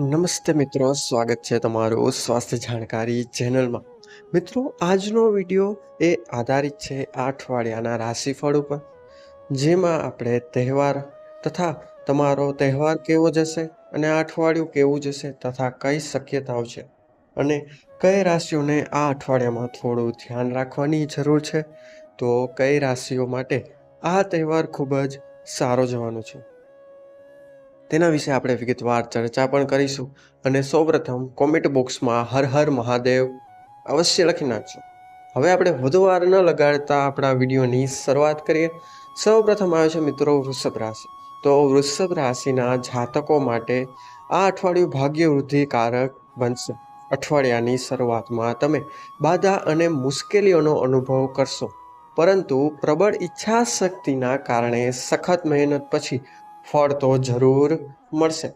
નમસ્તે મિત્રો, સ્વાગત છે તમારું સ્વાસ્થ્ય જાણકારી ચેનલમાં. મિત્રો, આજનો વીડિયો એ આધારિત છે અઠવાડિયાના રાશિફળ ઉપર. જેમાં આપણે તહેવાર તથા તમારો તહેવાર કેવો જશે અને આ અઠવાડિયું કેવું જશે તથા કઈ શક્યતાઓ છે અને કઈ રાશિઓને આ અઠવાડિયામાં થોડું ધ્યાન રાખવાની જરૂર છે. તો કઈ રાશિઓ માટે આ તહેવાર ખૂબ જ સારો જવાનો છે. તેના વિશે આપણે વિગતવાર ચર્ચા પણ કરીશું અને સૌપ્રથમ કોમેન્ટ બોક્સમાં હર હર મહાદેવ અવશ્ય લખી નાખજો. હવે આપણે વધુ વાર ન લગાડતા આપણા વિડીયોની શરૂઆત કરીએ. સૌપ્રથમ આવે છે મિત્રો વૃષભ રાશિ. તો વૃષભ રાશિના જાતકો માટે આ અઠવાડિયું ભાગ્યવૃદ્ધિકારક બનશે. અઠવાડિયાની શરૂઆતમાં તમે બાધા અને મુશ્કેલીઓનો અનુભવ કરશો. પરંતુ પ્રબળ ઈચ્છા શક્તિના કારણે સખત મહેનત પછી ફળ તો જરૂર મળશે.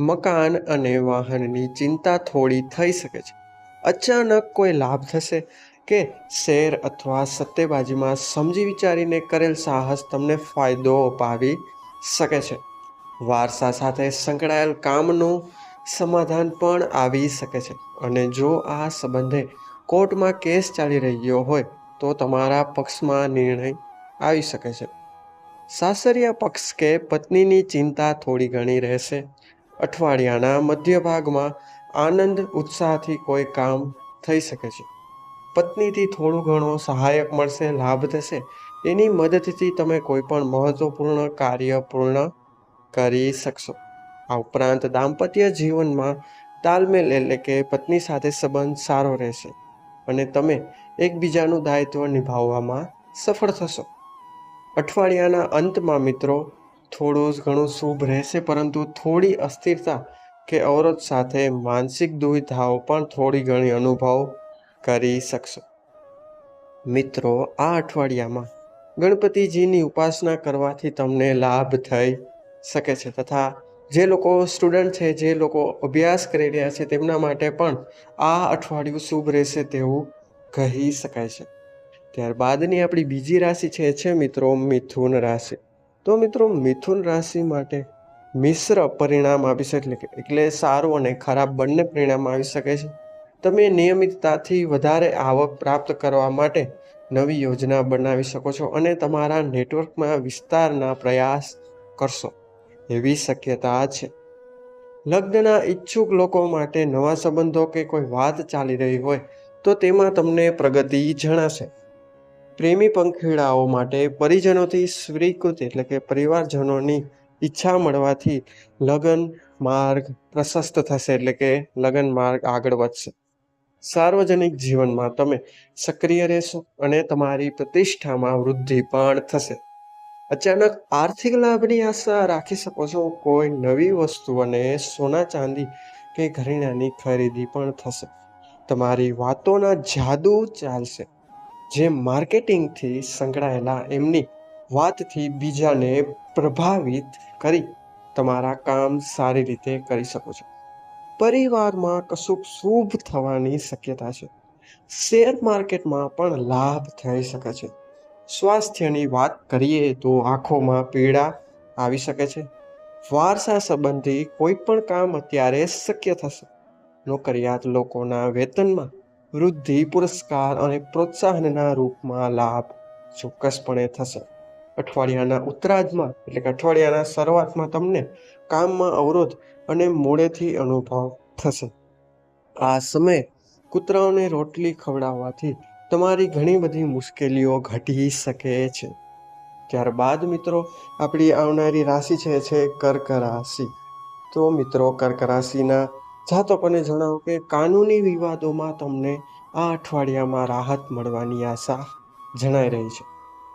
મકાન અને વાહનની ચિંતા થોડી થઈ શકે છે. અચાનક કોઈ લાભ થશે કે શેર અથવા સત્તેબાજીમાં સમજી વિચારીને કરેલ સાહસ તમને ફાયદો અપાવી શકે છે. વારસા સાથે સંકળાયેલ કામનું સમાધાન પણ આવી શકે છે અને જો આ સંબંધે કોર્ટમાં કેસ ચાલી રહ્યો હોય તો તમારા પક્ષમાં નિર્ણય આવી શકે છે. સાસરિયા પક્ષ કે પત્નીની ચિંતા થોડી ઘણી રહેશે. અઠવાડિયાના મધ્ય ભાગમાં આનંદ ઉત્સાહથી કોઈ કામ થઈ શકે છે. પત્નીથી થોડું ઘણો સહાયક મળશે, લાભ થશે. એની મદદથી તમે કોઈ પણ મહત્વપૂર્ણ કાર્ય પૂર્ણ કરી શકશો. આ ઉપરાંત દાંપત્ય જીવનમાં તાલમેલ એટલે કે પત્ની સાથે સંબંધ સારો રહેશે અને તમે એકબીજાનું દાયિત્વ નિભાવવામાં સફળ થશો. અઠવાડિયાના અંતમાં મિત્રો, થોડું ઘણું શુભ રહેશે, પરંતુ થોડી અસ્થિરતા કે અવરોધ સાથે માનસિક દુવિધાઓ પણ થોડી ઘણી અનુભવ કરી શકશો. મિત્રો, આ અઠવાડિયામાં ગણપતિજીની ઉપાસના કરવાથી તમને લાભ થઈ શકે છે તથા જે લોકો સ્ટુડન્ટ છે, જે લોકો અભ્યાસ કરી રહ્યા છે તેમના માટે પણ આ અઠવાડિયું શુભ રહેશે તેવું કહી શકાય છે. ત્યારબાદની આપણી બીજી રાશિ છે છે મિત્રો મિથુન રાશિ. તો મિત્રો મિથુન રાશિ માટે મિશ્ર પરિણામ આપી શકે એટલે એટલે સારું અને ખરાબ બંને પરિણામ આવી શકે છે. તમે નિયમિતતાથી વધારે આવક પ્રાપ્ત કરવા માટે નવી યોજના બનાવી શકો છો અને તમારા નેટવર્કમાં વિસ્તારના પ્રયાસ કરશો એવી શક્યતા છે. લગ્નના ઈચ્છુક લોકો માટે નવા સંબંધો કે કોઈ વાત ચાલી રહી હોય તો તેમાં તમને પ્રગતિ જણાશે. પ્રેમી પંખીડાઓ માટે પરિજનોથી સ્વીકૃતિ એટલે કે પરિવારજનોની ઈચ્છા મળવાથી લગ્ન માર્ગ પ્રશસ્ત થશે એટલે કે લગ્ન માર્ગ આગળ વધશે. સાર્વજનિક જીવનમાં તમે સક્રિય રહેશો અને તમારી પ્રતિષ્ઠામાં વૃદ્ધિ પણ થશે. અચાનક આર્થિક લાભની આશા રાખી શકો છો. કોઈ નવી વસ્તુ અને સોના ચાંદી કે ઘરેણાની ખરીદી પણ થશે. તમારી વાતોના જાદુ ચાલશે. જે માર્કેટિંગથી સંકળાયેલા એમની વાતથી બીજાને પ્રભાવિત કરી તમારા કામ સારી રીતે કરી શકો છો. પરિવારમાં કશુંક શુભ થવાની શક્યતા છે. શેર માર્કેટમાં પણ લાભ થઈ શકે છે. સ્વાસ્થ્યની વાત કરીએ તો આંખોમાં પીડા આવી શકે છે. વારસા સંબંધી કોઈ પણ કામ અત્યારે શક્ય થશે. નોકરિયાત લોકોના વેતનમાં વૃદ્ધિ, પુરસ્કાર અને પ્રોત્સાહનના રૂપમાં લાભ ચોક્કસપણે થશે. અઠવાડિયાના ઉત્તરાર્ધમાં, એટલે કે અઠવાડિયાના શરૂઆતમાં તમને કામમાં અવરોધ અને મોડેથી અનુભવ થશે. આ સમયે કૂતરાઓને રોટલી ખવડાવવાથી તમારી ઘણી બધી મુશ્કેલીઓ ઘટી શકે છે. ત્યારબાદ મિત્રો, આપણી આવનારી રાશિ છે છે કર્ક રાશિ. તો મિત્રો, કર્ક રાશિના જાતકોને જણાવો કે કાનૂની વિવાદોમાં તમને આ અઠવાડિયામાં રાહત મળવાની આશા જણાઈ રહી છે.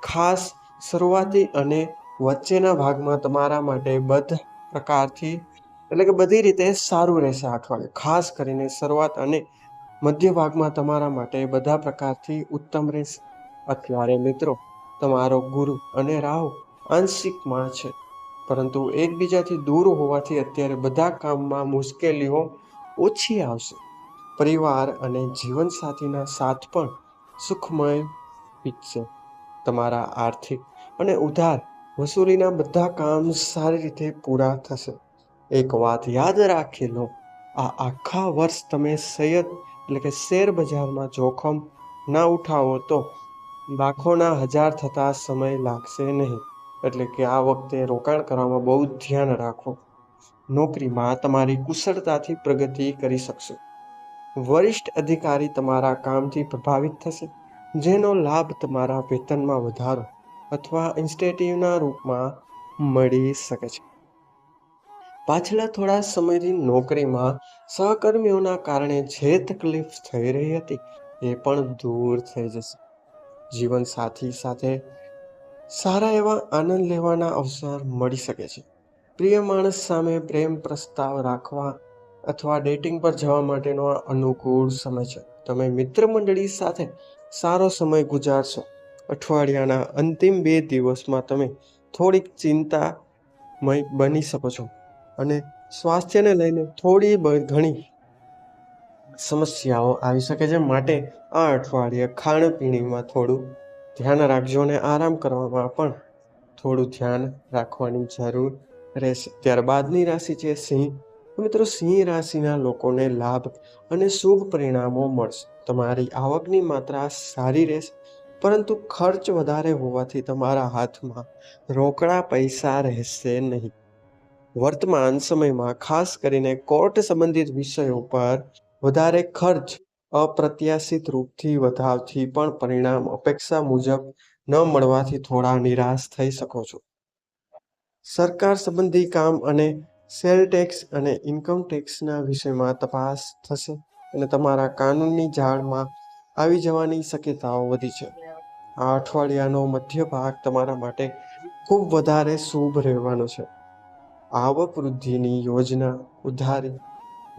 ખાસ શરૂઆતી અને વચ્ચેના ભાગમાં તમારા માટે બધ પ્રકારથી એટલે કે બધી રીતે સારું રહેશે અઠવાડિયું. ખાસ કરીને શરૂઆત અને મધ્ય ભાગમાં તમારા માટે બધા પ્રકારથી ઉત્તમ રહેશે. અત્યારે મિત્રો, તમારો ગુરુ અને રાહુ આંશિકમાં છે. પરંતુ એકબીજાથી દૂર હોવાથી અત્યારે બધા કામમાં મુશ્કેલીઓ ઓછી આવશે. પરિવાર અને જીવનસાથીના સાથ પણ સુખમય વીતશે. તમારા આર્થિક અને ઉધાર વસૂલીના બધા કામ સારી રીતે પૂરા થશે. એક વાત યાદ રાખી લો, આ આખા વર્ષ તમે સૈયદ એટલે કે શેર બજારમાં જોખમ ના ઉઠાવો તો લાખોના હજાર થતા સમય લાગશે નહીં. એટલે કે આ વખતે રોકાણ કરવામાં બહુ ધ્યાન રાખો. નોકરીમાં તમારી કુશળતાથી પ્રગતિ કરી શકશો. વરિષ્ઠ અધિકારી તમારા કામથી પ્રભાવિત થશે, જેનો લાભ તમારા વેતનમાં વધારો અથવા ઇન્સ્ટેટિવના રૂપમાં મળી શકે છે. પાછલા થોડા સમયથી નોકરીમાં સહકર્મીઓના કારણે જે તકલીફ થઈ રહી હતી, એ પણ દૂર થઈ જશે. જીવનસાથી સાથે સારા એવા આનંદ લેવાના અવસર મળી શકે છે. પ્રિય માણસ સામે પ્રેમ પ્રસ્તાવ રાખવા અથવા ડેટિંગ પર જવા માટેનો આ અનુકૂળ સમય છે. તમે મિત્ર મંડળી સાથે સારો સમય ગુજારશો. અઠવાડિયાના અંતિમ બે દિવસમાં તમે થોડીક ચિંતામય બની શકો છો અને સ્વાસ્થ્યને લઈને થોડી ઘણી સમસ્યાઓ આવી શકે છે. માટે આ અઠવાડિયે ખાણીપીણીમાં થોડું ધ્યાન રાખજો અને આરામ કરવામાં પણ થોડું ધ્યાન રાખવાની જરૂર રહેશે. ત્યારબાદની રાશિ છે સિંહ. મિત્રો, સિંહ રાશિના લોકોને લાભ અને શુભ પરિણામો મળશે. તમારી આવકની માત્રા સારી રહેશે, પરંતુ ખર્ચ વધારે હોવાથી તમારા હાથમાં રોકડા પૈસા રહેશે નહીં. વર્તમાન સમયમાં ખાસ કરીને કોર્ટ સંબંધિત વિષયો પર વધારે ખર્ચ અપ્રત્યાશિત રૂપથી વધાવથી પણ પરિણામ અપેક્ષા મુજબ ન મળવાથી થોડા નિરાશ થઈ શકો છો. સરકાર સંબંધી કામ અને સેલ ટેક્સ અને ઇન્કમ ટેક્સના વિષયમાં તપાસ થશે અને તમારા કાનૂનની જાળમાં આવી જવાની શક્યતાઓ વધી છે. આ અઠવાડિયાનો મધ્ય ભાગ તમારા માટે ખૂબ વધારે શુભ રહેવાનો છે. આવક વૃદ્ધિની યોજના, ઉધારી,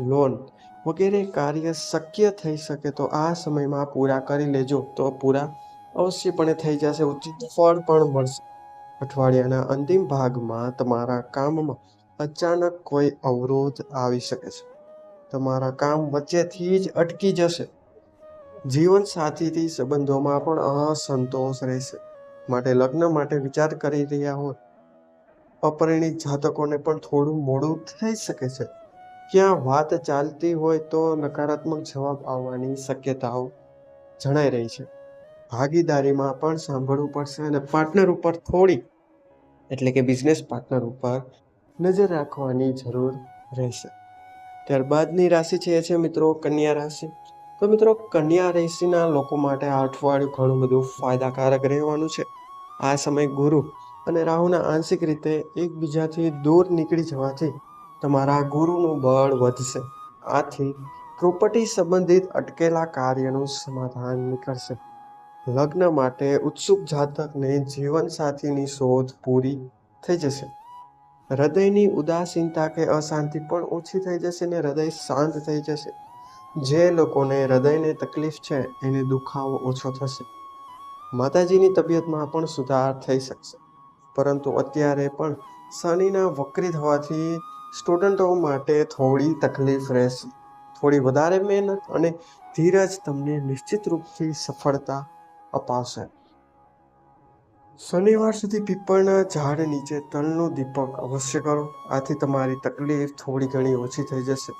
લોન વગેરે કાર્ય શક્ય થઈ શકે તો આ સમયમાં પૂરા કરી લેજો. તો પૂરા અવશ્યપણે થઈ જશે. ઉચિત ફળ પણ મળશે. અઠવાડિયાના અંતિમ ભાગમાં તમારા કામમાં અચાનક કોઈ અવરોધ આવી શકે છે. તમારા કામ વચ્ચેથી જ અટકી જશે. જીવન સાથીથી સંબંધોમાં પણ અસંતોષ રહેશે. માટે લગ્ન માટે વિચાર કરી રહ્યા હોય. અપરિણિત જાતકોને પણ થોડું મોડું થઈ શકે છે. ક્યાં વાત ચાલતી હોય તો નકારાત્મક જવાબ આવવાની શક્યતાઓ જણાઈ રહી છે. ભાગીદારીમાં પણ સાંભળવું પડશે અને પાર્ટનર ઉપર થોડી, એટલે કે બિઝનેસ પાર્ટનર ઉપર નજર રાખવાની જરૂર રહેશે. ત્યારબાદની રાશિ છે એ છે મિત્રો કન્યા રાશિ. તો મિત્રો કન્યા રાશિના લોકો માટે આ અઠવાડિયું ઘણું બધું ફાયદાકારક રહેવાનું છે. આ સમય ગુરુ અને રાહુના આંશિક રીતે એકબીજાથી દૂર નીકળી જવાથી તમારા ગુરુનું બળ વધશે. આથી પ્રોપર્ટી સંબંધિત અટકેલા કાર્યનું સમાધાન નીકળશે. લગ્ન માટે ઉત્સુક જાતકને જીવનસાથીની શોધ પૂરી થઈ જશે. હૃદયની ઉદાસીનતા કે અશાંતિ પણ ઓછી થઈ જશે ને હૃદય શાંત થઈ જશે. જે લોકોને હૃદયને તકલીફ છે, એને દુખાવો ઓછો થશે. માતાજીની તબિયતમાં પણ સુધાર થઈ શકશે. પરંતુ અત્યારે પણ શનિના વક્રી થવાથી સ્ટુડન્ટો માટે થોડી તકલીફ રહેશે. થોડી વધારે મહેનત અને ધીરજ તમને નિશ્ચિત રૂપથી સફળતા અપાવશે. શનિવાર સુધી પીપળના ઝાડ નીચે તલનું દીપક અવશ્ય કરો. આથી તમારી તકલીફ થોડી ઘણી ઓછી થઈ જશે.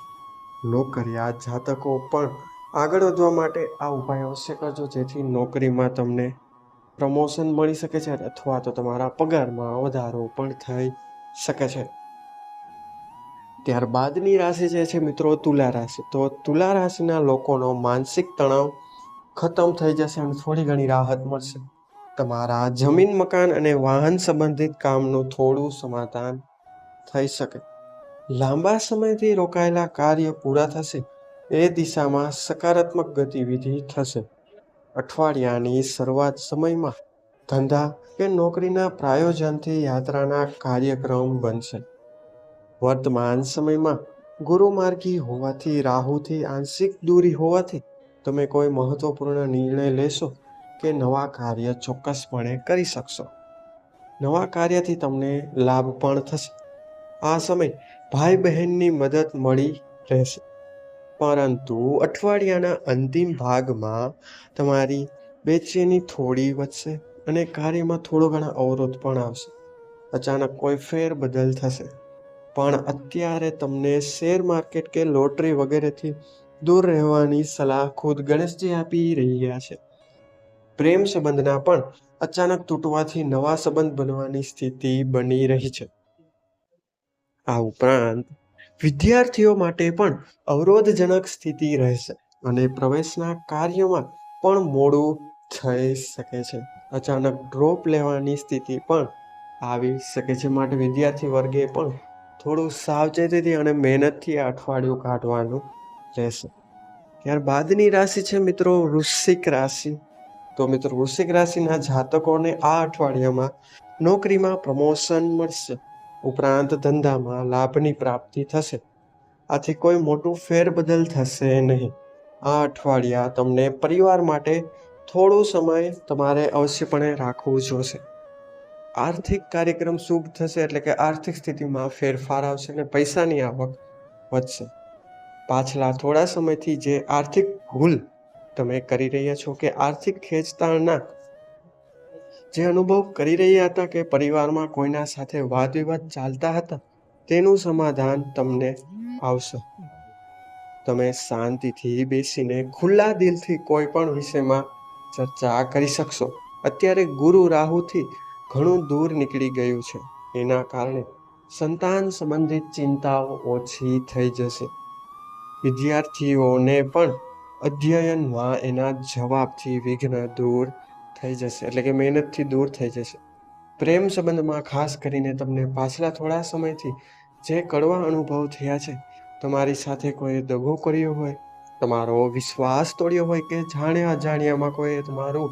નોકરિયાત જાતકો પણ આગળ વધવા માટે આ ઉપાય અવશ્ય કરજો. જેથી નોકરીમાં તમને પ્રમોશન મળી શકે છે અથવા તો તમારા પગારમાં વધારો પણ થઈ શકે છે. ત્યારબાદની રાશિ જે છે મિત્રો, તુલા રાશિ. તો તુલા રાશિના લોકોનો માનસિક તણાવ ખતમ થઈ જશે અને થોડી ઘણી રાહત મળશે. તમારા જમીન, મકાન અને વાહન સંબંધિત કામનું થોડું સમાધાન થઈ શકે. લાંબા સમયથી રોકાયેલા કાર્ય પૂરા થશે. એ દિશામાં સકારાત્મક ગતિવિધિ થશે. અઠવાડિયાની શરૂઆત સમયમાં ધંધા કે નોકરીના પ્રાયોજનથી યાત્રાના કાર્યક્રમ બનશે. વર્તમાન સમયમાં ગુરુમાર્ગી હોવાથી, રાહુથી આંશિક દૂરી હોવાથી તમે કોઈ મહત્વપૂર્ણ નિર્ણય લેશો કે નવા કાર્ય ચોક્કસપણે કરી શકશો? નવા કાર્યથી તમને લાભ પણ થશે. આ સમય ભાઈ બહેનની મદદ મળી રહેશે. પરંતુ અઠવાડિયાના અંતિમ ભાગમાં તમારી બેચેની થોડી વધશે અને કાર્યમાં થોડો ઘણા અવરોધ પણ આવશે. અચાનક કોઈ ફેરબદલ થશે. પણ અત્યારે તમને શેર માર્કેટ કે લોટરી વગેરેથી દૂર રહેવાની સલાહ ખુદ ગણેશજી આપી રહ્યા છે. પ્રેમ સંબંધના પણ અચાનક તૂટવાથી નવા સંબંધ બનવાની સ્થિતિ બની રહી છે. આ ઉપરાંત વિદ્યાર્થીઓ માટે પણ અવરોધજનક સ્થિતિ રહેશે અને પ્રવેશના કાર્યમાં પણ મોડું થઈ શકે છે. અચાનક ડ્રોપ લેવાની સ્થિતિ પણ આવી શકે છે. માટે વિદ્યાર્થી વર્ગે પણ થોડું સાવચેતીથી અને મહેનતથી આ અઠવાડિયું કાઢવાનું રહેશે. ત્યારબાદની રાશિ છે મિત્રો વૃશ્ચિક રાશિ. તો મિત્રો વૃશ્ચિક રાશિના જાતકોને આ અઠવાડિયામાં નોકરીમાં પ્રમોશન મળશે. ઉપરાંત ધંધામાં લાભની પ્રાપ્તિ થશે. આથી કોઈ મોટું ફેરબદલ થશે નહીં. આ અઠવાડિયા તમને પરિવાર માટે થોડો સમય તમારે અવશ્યપણે રાખવું જોશે. આર્થિક કાર્યક્રમ શુભ થશે એટલે કે આર્થિક સ્થિતિમાં ફેરફાર આવશે અને પૈસાની આવક વધશે. પાછલા થોડા સમયથી જે આર્થિક ભૂલ તમે કરી રહ્યા છો કે આર્થિક ખેંચતાણના જે અનુભવ કરી રહ્યા હતા કે પરિવારમાં કોઈના સાથે વાદ વિવાદ ચાલતા હતા, તેનું સમાધાન તમને આવશે. તમે શાંતિથી બેસીને ખુલ્લા દિલથી કોઈ પણ વિષયમાં ચર્ચા કરી શકશો. અત્યારે ગુરુ રાહુથી ઘણું દૂર નીકળી ગયું છે. એના કારણે સંતાન સંબંધિત ચિંતાઓ ઓછી થઈ જશે. વિદ્યાર્થીઓને પણ અધ્યયનમાં એના જવાબથી વિઘ્ન દૂર થઈ જશે, એટલે કે મહેનતથી દૂર થઈ જશે. પ્રેમ સંબંધમાં ખાસ કરીને તમને પાછલા થોડા સમયથી જે કડવા અનુભવ થયા છે, તમારી સાથે કોઈએ દગો કર્યો હોય, તમારો વિશ્વાસ તોડ્યો હોય કે જાણ્યા અજાણ્યામાં કોઈએ તમારું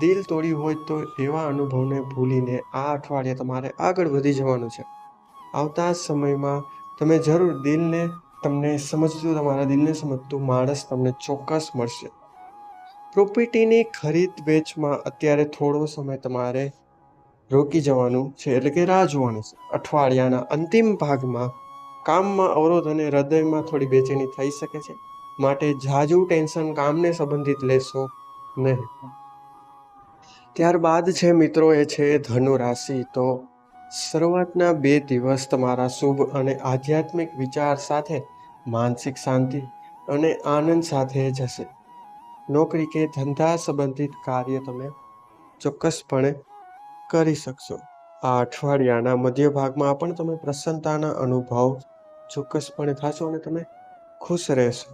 દિલ તોડ્યું હોય તો એવા અનુભવને ભૂલીને આ અઠવાડિયે તમારે આગળ વધી જવાનું છે. આવતા સમયમાં તમે જરૂર દિલને તમને સમજતું, તમારા દિલને સમજતું માણસ તમને ચોક્કસ મળશે. પ્રોપર્ટીની ખરીદ વેચમાં અત્યારે થોડો સમય તમારે રોકી જવાનું છે, એટલે કે રાહ જોવાની છે. અઠવાડિયાના અંતિમ ભાગમાં કામમાં અવરોધ અને હૃદયમાં થોડી બેચેની થઈ શકે છે. માટે ઝાઝું ટેન્શન કામને સંબંધિત લેશો નહીં. ત્યારબાદ છે મિત્રો એ છે ધનુ રાશિ, તો શરૂઆતના બે દિવસ તમારા શુભ અને આધ્યાત્મિક વિચાર સાથે માનસિક શાંતિ અને આનંદ સાથે જશે. નોકરી કે ધંધા સંબંધિત કાર્ય તમે ચોક્કસપણે કરી શકશો. આ અઠવાડિયાના મધ્ય ભાગમાં પણ તમે પ્રસન્નતાના અનુભવ ચોક્કસપણે થશો અને તમે ખુશ રહેશો.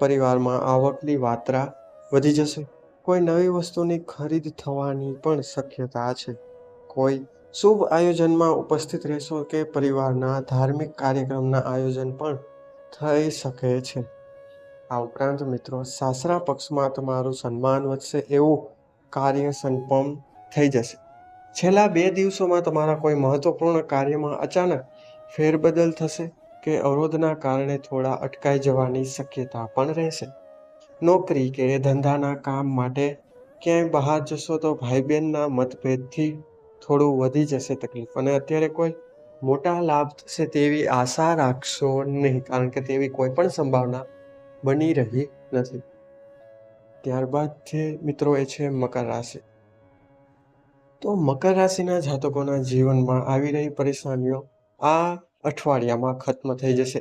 પરિવારમાં આવકની વાત્રા વધી જશે. કોઈ નવી વસ્તુની ખરીદ થવાની પણ શક્યતા છે. કોઈ શુભ આયોજનમાં ઉપસ્થિત રહેશો કે પરિવારના ધાર્મિક કાર્યક્રમના આયોજન પણ થઈ શકે છે. આ ઉપરાંત મિત્રો, સાસરા પક્ષમાં તમારું સન્માન વધશે એવું કાર્ય સંપન્ન થઈ જશે. છેલ્લા બે દિવસોમાં તમારા કોઈ મહત્વપૂર્ણ કાર્યમાં અચાનક ફેરબદલ થશે કે અવરોધના કારણે થોડા અટકાઈ જવાની શક્યતા પણ રહેશે. નોકરી કે ધંધાના કામ માટે ક્યાંય બહાર જશો તો ભાઈ બહેનના મતભેદથી થોડું વધી જશે તકલીફ. અને અત્યારે કોઈ મોટા લાભ થશે તેવી આશા રાખશો નહીં, કારણ કે તેવી કોઈ પણ સંભાવના બની રહી નથી. ત્યારબાદ જે મિત્રો એ છે મકર રાશિ. તો મકર રાશિના જાતકોના જીવનમાં આવી રહી પરેશાનીઓ આ અઠવાડિયામાં ખત્મ થઈ જશે.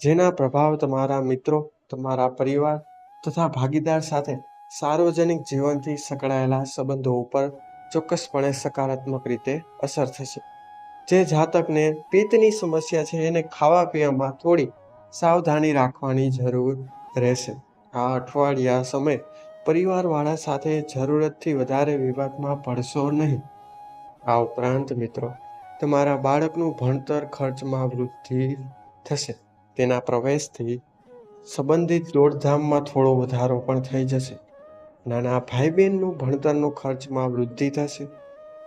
જેના પ્રભાવ તમારા મિત્રો, તમારા પરિવાર તથા ભાગીદાર સાથે સાર્વજનિક જીવનથી સંકળાયેલા સંબંધો ઉપર ચોક્કસપણે સકારાત્મક રીતે અસર થશે. જે જાતકને પિત્તની સમસ્યા છે એને ખાવા પીવામાં થોડી સાવધાની રાખવાની જરૂર રહેશે. આ અઠવાડિયા સમય પરિવારવાળા સાથે જરૂરતથી વધારે વિવાદમાં પડશો નહીં. આ ઉપરાંત મિત્રો, તમારા બાળકનું ભણતર ખર્ચમાં વૃદ્ધિ થશે. તેના પ્રવેશથી સંબંધિત દોડધામમાં થોડો વધારો પણ થઈ જશે. નાના ભાઈ બહેનનું ભણતરનો ખર્ચમાં વૃદ્ધિ થશે.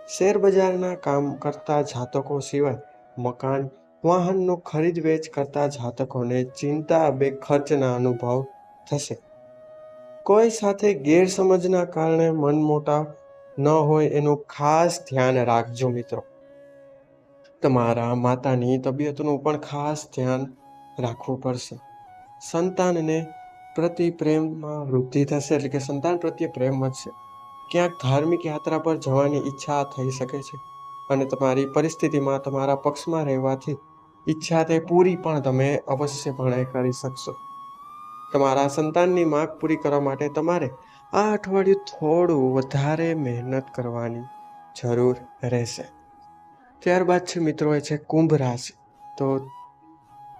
શેરબજારના કામ કરતા જાતકો સિવાય મકાન, વાહનનો ખરીદ વેચ કરતા જાતકોને ચિંતા બે ખર્ચના અનુભવ થશે. કોઈ સાથે ગેરસમજના કારણે મન મોટા ન હોય એનું ખાસ ધ્યાન રાખજો મિત્રો. તમારા માતાની તબિયતનું પણ ખાસ ધ્યાન રાખવું પડશે. સંતાનને પ્રતિ પ્રેમમાં વૃદ્ધિ થશે એટલે કે સંતાન પ્રત્યે પ્રેમ વધશે ક્યાંક ધાર્મિક યાત્રા પર જવાની ઈચ્છા થઈ શકે છે અને તમારી પરિસ્થિતિમાં તમારા પક્ષમાં રહેવાથી ઈચ્છા તે પૂરી પણ તમે અવશ્યપણે કરી શકશો. તમારા સંતાનની માગ પૂરી કરવા માટે તમારે આ અઠવાડિયું થોડું વધારે મહેનત કરવાની જરૂર રહેશે. ત્યારબાદ છે મિત્રો એ છે કુંભ રાશિ. તો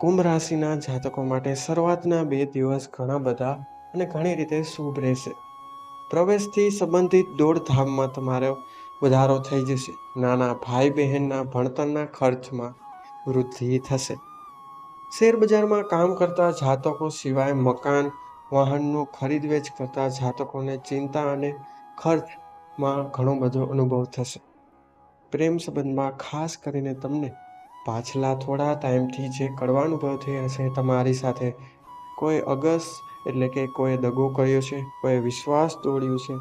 કુંભ રાશિના જાતકો માટે શરૂઆતના બે દિવસ ઘણા બધા અને ઘણી રીતે શુભ રહેશે. પ્રવેશથી સંબંધિત દોડધામમાં તમારો વધારો થઈ જશે. નાના ભાઈ બહેનના ભણતરના ખર્ચમાં વૃદ્ધિ થશે. શેરબજારમાં કામ કરતા જાતકો સિવાય મકાન, વાહનનું ખરીદ વેચ કરતા જાતકોને ચિંતા અને ખર્ચમાં ઘણો બધો અનુભવ થશે. પ્રેમ સંબંધમાં ખાસ કરીને તમને પાછલા થોડા ટાઈમથી જે કડવા અનુભવ થયા હશે, તમારી સાથે કોઈ અગસ એટલે કે કોઈ દગો કર્યો છે કોઈ વિશ્વાસ તોડ્યું છે?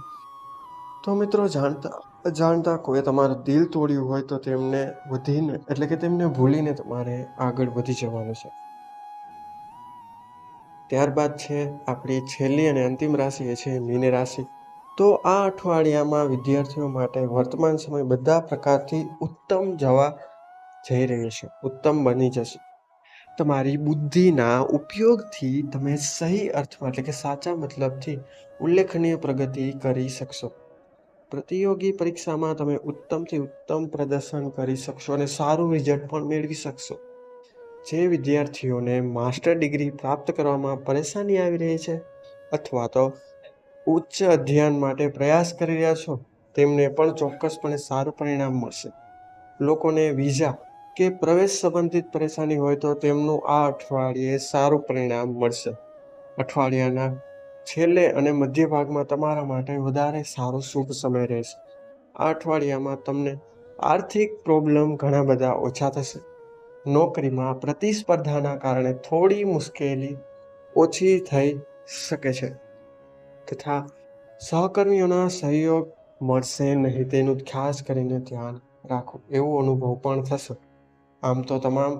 તો મિત્રો જાણતા અજાણતા કોઈ તમારું દિલ તોડ્યું હોય તો તેમને વધીને, એટલે કે તેમને ભૂલીને તમારે આગળ વધી જવાનું છે. ત્યારબાદ છે આપણી છેલ્લી અને અંતિમ રાશિ, એ છે મીન રાશિ. તો આ અઠવાડિયામાં વિદ્યાર્થીઓ માટે વર્તમાન સમય બધા પ્રકારથી ઉત્તમ જવા જઈ રહી છે ઉત્તમ બની જશે. તમારી બુદ્ધિના ઉપયોગથી તમે સહી અર્થમાં એટલે કે સાચા મતલબથી ઉલ્લેખનીય પ્રગતિ કરી શકશો. પ્રતિયોગી પરીક્ષામાં તમે ઉત્તમથી ઉત્તમ પ્રદર્શન કરી શકશો અને સારું રિઝલ્ટ પણ મેળવી શકશો. જે વિદ્યાર્થીઓને માસ્ટર ડિગ્રી પ્રાપ્ત કરવામાં પરેશાની આવી રહી છે અથવા તો ઉચ્ચ અધ્યયન માટે પ્રયાસ કરી રહ્યા છો, તેમને પણ ચોક્કસપણે સારું પરિણામ મળશે. લોકોને વિઝા કે પ્રવેશ સંબંધિત પરેશાની હોય તો તેમનું આ અઠવાડિયે સારું પરિણામ મળશે. અઠવાડિયાના છેલ્લે અને મધ્ય ભાગમાં તમારા માટે વધારે સારો શુભ સમય રહેશે. આ અઠવાડિયામાં તમને આર્થિક પ્રોબ્લેમ ઘણા બધા ઓછા થશે. નોકરીમાં પ્રતિસ્પર્ધાના કારણે થોડી મુશ્કેલી ઓછી થઈ શકે છે. તથા સહકર્મીઓના સહયોગ મળશે નહીં, તેનું ખાસ કરીને ધ્યાન રાખો. એવો અનુભવ પણ થશે. આમ તો તમામ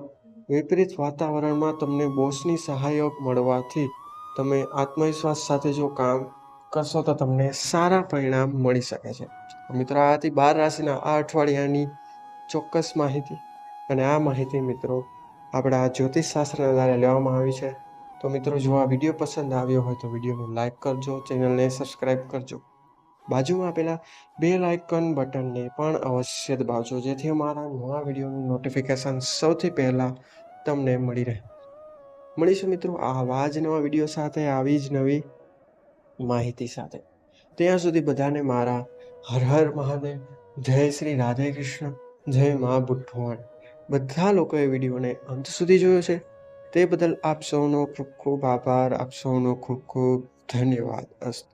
વિપરીત વાતાવરણમાં તમને બોસની સહાયક મળવાથી તમે આત્મવિશ્વાસ સાથે જો કામ કરશો તો તમને સારા પરિણામ મળી શકે છે. મિત્રો, આ હતી બાર રાશિના આ અઠવાડિયાની ચોક્કસ માહિતી. અને આ માહિતી મિત્રો આપણા જ્યોતિષ શાસ્ત્રના આધારે લેવામાં આવી છે. તો મિત્રો, જો આ વીડિયો પસંદ આવ્યો હોય તો વિડીયોને લાઇક કરજો, ચેનલને સબસ્ક્રાઈબ કરજો. બાજુમાં આપેલા બે લાઇકન બટનને પણ અવશ્ય દબાવજો, જેથી અમારા નવા વિડીયોનું નોટિફિકેશન સૌથી પહેલાં તમને મળી રહે. મળીશું મિત્રો, આવા જ નવા વીડિયો સાથે, આવી જ નવી માહિતી સાથે. ત્યાં સુધી બધાને મારા હર હર મહાદેવ, જય શ્રી રાધે કૃષ્ણ, જય મા બુઠ્ઠવાણ બધા લોકોએ વિડીયોને અંત સુધી જોયો છે. તે બદલ આપ સૌનો ખૂબ ખૂબ આભાર, આપ સૌનો ખૂબ ખૂબ ધન્યવાદ. અસ્તુ